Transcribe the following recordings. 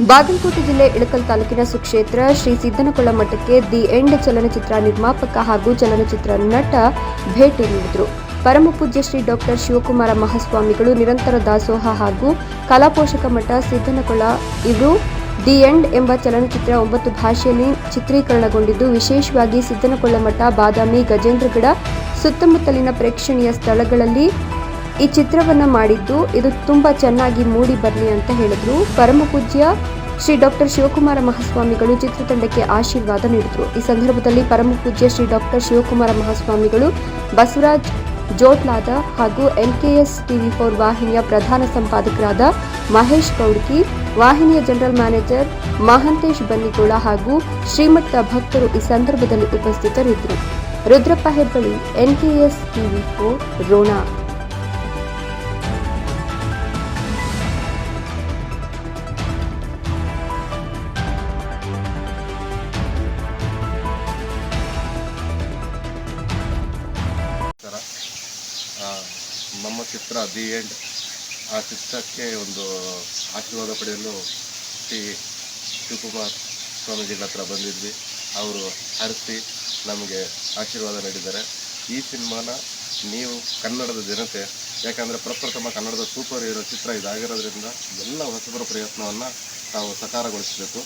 ಬಾಗಲಕೋಟೆ ಜಿಲ್ಲೆ ಇಳಕಲ್ ತಾಲೂಕಿನ ಸುಕ್ಷೇತ್ರ ಶ್ರೀ ಸಿದ್ದನಕೊಳ ಮಠಕ್ಕೆ ದಿ ಎಂಡ್ ಚಲನಚಿತ್ರ ನಿರ್ಮಾಪಕ ಹಾಗೂ ಚಲನಚಿತ್ರ ನಟ ಭೇಟಿ ನೀಡಿದರು. ಪರಮಪೂಜ್ಯ ಶ್ರೀ ಡಾಕ್ಟರ್ ಶಿವಕುಮಾರ ಮಹಾಸ್ವಾಮಿಗಳು, ನಿರಂತರ ದಾಸೋಹ ಹಾಗೂ ಕಲಾಪೋಷಕ ಮಠ ಸಿದ್ದನಕೊಳ. ಇವರು ದಿ ಎಂಡ್ ಎಂಬ ಚಲನಚಿತ್ರ ಒಂಬತ್ತು ಭಾಷೆಯಲ್ಲಿ ಚಿತ್ರೀಕರಣಗೊಂಡಿದ್ದು, ವಿಶೇಷವಾಗಿ ಸಿದ್ದನಕೊಳ್ಳ ಮಠ, ಬಾದಾಮಿ, ಗಜೇಂದ್ರಗಡ ಸುತ್ತಮುತ್ತಲಿನ ಪ್ರೇಕ್ಷಣೀಯ ಸ್ಥಳಗಳಲ್ಲಿ ಈ ಚಿತ್ರವನ್ನ ಮಾಡಿದ್ದು ಇದು ತುಂಬಾ ಚೆನ್ನಾಗಿ ಮೂಡಿ ಬರಲಿ ಅಂತ ಹೇಳಿದ್ರು. ಪರಮ ಪೂಜ್ಯ ಶ್ರೀ ಡಾಕ್ಟರ್ ಶಿವಕುಮಾರ ಮಹಾಸ್ವಾಮಿಗಳು ಚಿತ್ರತಂಡಕ್ಕೆ ಆಶೀರ್ವಾದ ನೀಡಿದರು. ಈ ಸಂದರ್ಭದಲ್ಲಿ ಪರಮ ಪೂಜ್ಯ ಶ್ರೀ ಡಾಕ್ಟರ್ ಶಿವಕುಮಾರ ಮಹಾಸ್ವಾಮಿಗಳು ಬಸವರಾಜ್ ಜೋಟ್ಲಾದ ಹಾಗೂ ಎನ್ಕೆಎಸ್ ಟಿವಿ ಫೋರ್ ವಾಹಿನಿಯ ಪ್ರಧಾನ ಸಂಪಾದಕರಾದ ಮಹೇಶ್ ಕೌಡ್ಕಿ ವಾಹಿನಿಯ ಜನರಲ್ ಮ್ಯಾನೇಜರ್ ಮಹಂತೇಶ್ ಬನ್ನಿಗೋಳ ಹಾಗೂ ಶ್ರೀಮಠದ ಭಕ್ತರು ಈ ಸಂದರ್ಭದಲ್ಲಿ ಉಪಸ್ಥಿತರಿದ್ದರು. Rudrappa Hebballi NKS TV four, Rona. Chitra the end. ಆ ಚಿತ್ರಕ್ಕೆ ಒಂದು ಆಶೀರ್ವಾದ ಪಡೆಯಲು ಶ್ರೀ ಶಿವಕುಮಾರ್ ಸ್ವಾಮೀಜಿಗಳ ಹತ್ರ ಬಂದಿದ್ವಿ. ಅವರು ಹರಿಸಿ ನಮಗೆ ಆಶೀರ್ವಾದ ನೀಡಿದ್ದಾರೆ. ಈ ಸಿನಿಮಾನ ನೀವು ಕನ್ನಡದ ಜನತೆ ಯಾಕಂದರೆ ಪ್ರಪ್ರಥಮ ಕನ್ನಡದ ಸೂಪರ್ ಹೀರೋ ಚಿತ್ರ ಇದಾಗಿರೋದ್ರಿಂದ ಎಲ್ಲ ಹೊಸಬರ ಪ್ರಯತ್ನವನ್ನು ನಾವು ಸಕಾರಗೊಳಿಸಬೇಕು.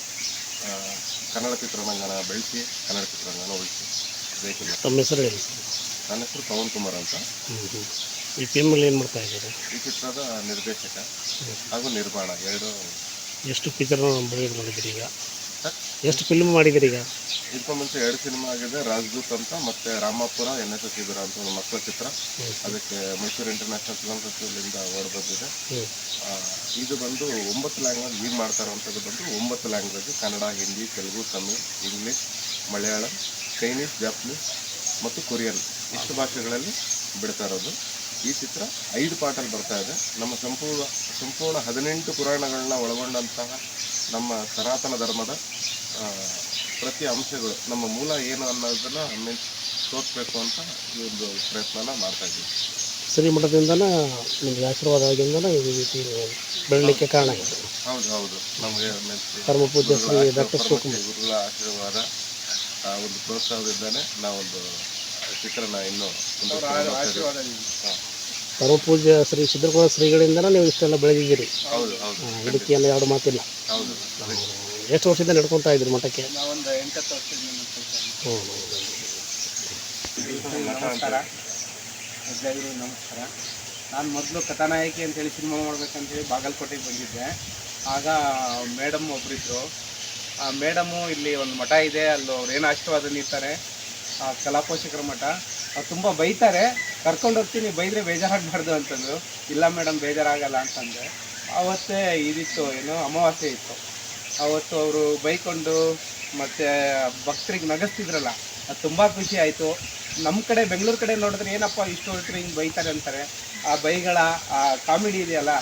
ಕನ್ನಡ ಚಿತ್ರರಂಗನ ಬೆಳೆಸಿ ಕನ್ನಡ ಚಿತ್ರರಂಗನ ಉಳಿಸಿ. ಬೇಕಿಲ್ಲ. ತಮ್ಮ ಹೆಸರು ಹೇಳಿ ನನ್ನ ಹೆಸರು ಪವನ್ ಕುಮಾರ್ ಅಂತ. ಈ ಫಿಲ್ಮಲ್ಲಿ ಏನು ಮಾಡ್ತಾ ಇದ್ದಾರೆ? ಈ ಚಿತ್ರದ ನಿರ್ದೇಶಕ ಹಾಗೂ ನಿರ್ಮಾಣ ಎರಡು ಎಷ್ಟು ಪಿಕ್ಚರ್ ಬಿಡುಗಡೆ ಮಾಡಿದ್ದೀರಿ ಈಗ? ಎಷ್ಟು ಫಿಲ್ಮ್ ಮಾಡಿದ್ದೀರಿ ಈಗ? ಇದಕ್ಕೂ ಮುಂಚೆ ಎರಡು ಸಿನಿಮಾ ಆಗಿದೆ ರಾಜದೂತ್ ಅಂತ ಮತ್ತೆ ರಾಮಾಪುರ ಎನ್ ಎಸ್ ಎಸ್ ಅಂತ ಒಂದು ಮಕ್ಕಳ ಚಿತ್ರ. ಅದಕ್ಕೆ ಮೈಸೂರು ಇಂಟರ್ನ್ಯಾಷನಲ್ ಫಿಲ್ಮ್ ಫೆಸ್ಟಿವಲಿಂದ ಅವಾರ್ಡ್ ಬಂದಿದೆ. ಹ್ಞೂ ಆ, ಇದು ಬಂದು ಒಂಬತ್ತು ಲ್ಯಾಂಗ್ವೇಜ್ ಈಗ ಮಾಡ್ತಾ ಇರುವಂಥದ್ದು ಬಂದು ಒಂಬತ್ತು language Kannada Hindi Telugu Tamil English Malayalam Chinese Japanese ಮತ್ತು ಕೊರಿಯನ್. ಇಷ್ಟು ಭಾಷೆಗಳಲ್ಲಿ ಬಿಡ್ತಾ ಇರೋದು. ಈ ಚಿತ್ರ ಐದು ಪಾರ್ಟಲ್ಲಿ ಬರ್ತಾ ಇದೆ. ನಮ್ಮ ಸಂಪೂರ್ಣ ಸಂಪೂರ್ಣ ಹದಿನೆಂಟು ಪುರಾಣಗಳನ್ನ ಒಳಗೊಂಡಂತಹ ನಮ್ಮ ಸನಾತನ ಧರ್ಮದ ಆ, ಪ್ರತಿ ಅಂಶಗಳು ನಮ್ಮ ಮೂಲ ಏನು ಅನ್ನೋದನ್ನ ಮೀನ್ಸ್ ತೋರಿಸ್ಬೇಕು ಅಂತ ಈ ಒಂದು ಪ್ರಯತ್ನನ ಮಾಡ್ತಾ ಇದ್ದೀವಿ. ಶ್ರೀಮಠದಿಂದನೇ ನಿಮಗೆ ಆಶೀರ್ವಾದ ಈ ರೀತಿ ಬೆಳಲಿಕ್ಕೆ ಕಾರಣ ಆಗಿದೆ ಹೌದು ಹೌದು. ನಮಗೆ ಮೀನ್ಸ್ ಪೂಜೆ ಶ್ರೀ ಡಾಕ್ಟರ್ ಶಿವಕುಮಾರ್. ಗುರುಗಳ ಆಶೀರ್ವಾದ ಆ ಒಂದು ಪ್ರೋತ್ಸಾಹದಿಂದಾನೆ ನಾವೊಂದು ಚಿತ್ರನ ಇನ್ನೂ. ಹಾ. ಪರಮ ಪೂಜ್ಯ ಶ್ರೀ ಸಿದ್ಧಗೋಳ ಶ್ರೀಗಳಿಂದ ನೀವು ಇಷ್ಟೆಲ್ಲ ಬೆಳೆದಿದ್ದೀರಿ ಹೌದು ಹೌದು. ಇದಕ್ಕೆ ಏನು ಎರಡು ಮಾತಿಲ್ಲ. ಹೌದು. ಎಷ್ಟು ವರ್ಷದಿಂದ ನಡ್ಕೊತಾ ಇದ್ರಿ ಮಠಕ್ಕೆ? ಒಂದು ಎಂಟತ್ತು ವರ್ಷದಿಂದ ಹ್ಞೂ ನಮಸ್ಕಾರ. ನಮಸ್ಕಾರ. ನಾನು ಮೊದಲು ಕಥಾನಾಯಕಿ ಅಂತೇಳಿ ಸಿನಿಮಾ ಮಾಡ್ಬೇಕಂತೇಳಿ ಬಾಗಲಕೋಟೆಗೆ ಬಂದಿದ್ದೆ. ಆಗ ಮೇಡಮ್ ಒಬ್ಬರಿದ್ದರು ಆ ಮೇಡಮು ಇಲ್ಲಿ ಒಂದು ಮಠ ಇದೆ ಅಲ್ಲಿ ಅವ್ರು ಏನು ಆಶೀರ್ವಾದ ನೀಡ್ತಾರೆ? ಆ ಕಲಾಪೋಷಕರ ಮಠ. ಅವ್ರು ತುಂಬ ಬೈತಾರೆ. ಕರ್ಕೊಂಡು ಹೋಗ್ತೀನಿ, ಬೈದರೆ ಬೇಜಾರಾಗಬಾರ್ದು ಅಂತಂದರು. ಇಲ್ಲ ಮೇಡಮ್, ಬೇಜಾರಾಗಲ್ಲ ಅಂತಂದೆ. ಆವತ್ತೇ ಇದಿತ್ತು, ಏನು ಅಮಾವಾಸ್ಯೆ ಇತ್ತು. ಅವತ್ತು ಅವರು ಬೈಕೊಂಡು ಮತ್ತು ಭಕ್ತರಿಗೆ ನಗಸ್ತಿದ್ರಲ್ಲ, ಅದು ತುಂಬ ಖುಷಿ ಆಯಿತು. ನಮ್ಮ ಕಡೆ ಬೆಂಗಳೂರು ಕಡೆ ನೋಡಿದ್ರೆ ಏನಪ್ಪ ಇಷ್ಟು ಹೊರಟ್ರೆ ಹಿಂಗೆ ಬೈತಾರೆ ಅಂತಾರೆ? ಆ ಬೈಗಳ ಆ ಕಾಮಿಡಿ ಇದೆಯಲ್ಲ?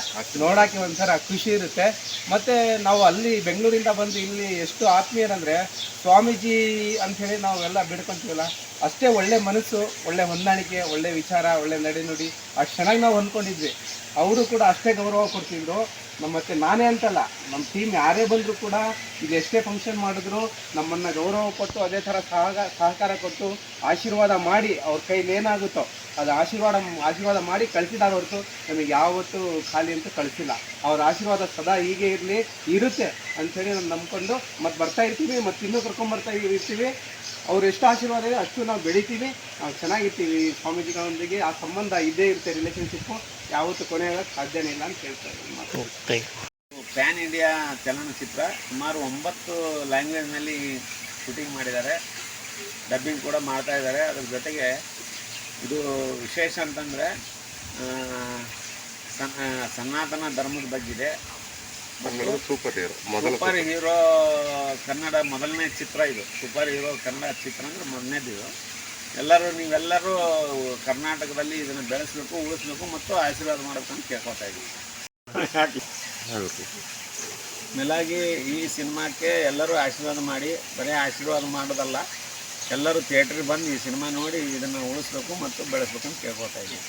ನೋಡೋಕ್ಕೆ ಒಂಥರ ಖುಷಿ ಇರುತ್ತೆ. ಮತ್ತು ನಾವು ಅಲ್ಲಿ ಬೆಂಗಳೂರಿಂದ ಬಂದು ಇಲ್ಲಿ ಎಷ್ಟು ಆತ್ಮೀಯರಂದರೆ ಸ್ವಾಮೀಜಿ ಅಂಥೇಳಿ ನಾವೆಲ್ಲ ಬಿಡ್ಕೊಂತೀವಲ್ಲ? ಅಷ್ಟೇ ಒಳ್ಳೆ ಮನಸ್ಸು ಒಳ್ಳೆ ಹೊಂದಾಣಿಕೆ ಒಳ್ಳೆ ವಿಚಾರ ಒಳ್ಳೆ ನಡೆನುಡಿ ಅಷ್ಟು ಚೆನ್ನಾಗಿ ನಾವು ಹೊಂದ್ಕೊಂಡಿದ್ವಿ. ಅವರು ಕೂಡ ಅಷ್ಟೇ ಗೌರವ ಕೊಡ್ತಿದ್ರು. ನಮ್ಮ ಮತ್ತೆ ನಾನೇ ಅಂತಲ್ಲ ನಮ್ಮ ಟೀಮ್ ಯಾರೇ ಬಂದರೂ ಕೂಡ ಇದು ಎಷ್ಟೇ ಫಂಕ್ಷನ್ ಮಾಡಿದ್ರು ನಮ್ಮನ್ನು ಗೌರವ ಕೊಟ್ಟು, ಅದೇ ಥರ ಸಹಕಾರ ಕೊಟ್ಟು ಆಶೀರ್ವಾದ ಮಾಡಿ ಅವ್ರ ಕೈಲಿ ಏನಾಗುತ್ತೋ ಅದು ಆಶೀರ್ವಾದ ಆಶೀರ್ವಾದ ಮಾಡಿ ಕಳಿಸಿದ್ದಾರೆ ಹೊರತು ನಮಗೆ ಯಾವತ್ತೂ ಖಾಲಿ ಅಂತ ಕಳಿಸಿಲ್ಲ. ಅವ್ರ ಆಶೀರ್ವಾದ ಸದಾ ಹೀಗೆ ಇರಲಿ, ಇರುತ್ತೆ ಅಂಥೇಳಿ ನಾನು ನಂಬ್ಕೊಂಡು ಮತ್ತೆ ಬರ್ತಾ ಇರ್ತೀವಿ ಮತ್ತು ಇನ್ನೂ ಕರ್ಕೊಂಬರ್ತಾ ಇರ್ತೀವಿ. ಅವ್ರು ಎಷ್ಟು ಆಶೀರ್ವಾದ ಇದೆ. ಅಷ್ಟು ನಾವು ಬೆಳಿತೀವಿ. ನಾವು ಚೆನ್ನಾಗಿರ್ತೀವಿ ಸ್ವಾಮೀಜಿಗಳೊಂದಿಗೆ. ಆ ಸಂಬಂಧ ಇದ್ದೇ ಇರುತ್ತೆ ರಿಲೇಷನ್ಶಿಪ್ಪು ಯಾವತ್ತೂ ಕೊನೆಯಾಗಕ್ಕೆ ಸಾಧ್ಯನೇ ಇಲ್ಲ ಅಂತ ಹೇಳ್ತಾ ಇದ್ದೀನಿ ಪ್ಯಾನ್ ಇಂಡಿಯಾ ಚಲನಚಿತ್ರ. ಸುಮಾರು ಒಂಬತ್ತು ಲ್ಯಾಂಗ್ವೇಜ್ನಲ್ಲಿ ಶೂಟಿಂಗ್ ಮಾಡಿದ್ದಾರೆ. ಡಬ್ಬಿಂಗ್ ಕೂಡ ಮಾಡ್ತಾ ಇದ್ದಾರೆ. ಅದ್ರ ಜೊತೆಗೆ ಇದು ವಿಶೇಷ ಅಂತಂದರೆ ಸನಾತನ ಧರ್ಮದ ಬಗ್ಗೆ ಕನ್ನಡದ ಸೂಪರ್ ಹೀರೋ ಮೊದಲ ಸೂಪರ್ ಹೀರೋ ಕನ್ನಡ ಮೊದಲನೇ ಚಿತ್ರ ಇದು. ಸೂಪರ್ ಹೀರೋ ಕನ್ನಡ ಚಿತ್ರ ಅಂದರೆ ಮೊದಲನೇದು ಇದು ಎಲ್ಲರೂ ನೀವೆಲ್ಲರೂ ಕರ್ನಾಟಕದಲ್ಲಿ ಇದನ್ನು ಬೆಳೆಸಬೇಕು ಉಳಿಸ್ಬೇಕು ಮತ್ತು ಆಶೀರ್ವಾದ ಮಾಡಬೇಕು ಅಂತ ಕೇಳ್ಕೊತಾ ಇದ್ದೀವಿ ಮೇಲಾಗಿ ಈ ಸಿನಿಮಾಕ್ಕೆ ಎಲ್ಲರೂ ಆಶೀರ್ವಾದ ಮಾಡಿ ಬರೀ ಆಶೀರ್ವಾದ ಮಾಡೋದಲ್ಲ ಎಲ್ಲರೂ ಥಿಯೇಟ್ರಿಗೆ ಬಂದು ಈ ಸಿನಿಮಾ ನೋಡಿ ಇದನ್ನು ಉಳಿಸ್ಬೇಕು ಮತ್ತು ಬೆಳೆಸ್ಬೇಕು ಅಂತ ಕೇಳ್ಕೊತಾ ಇದ್ದೀವಿ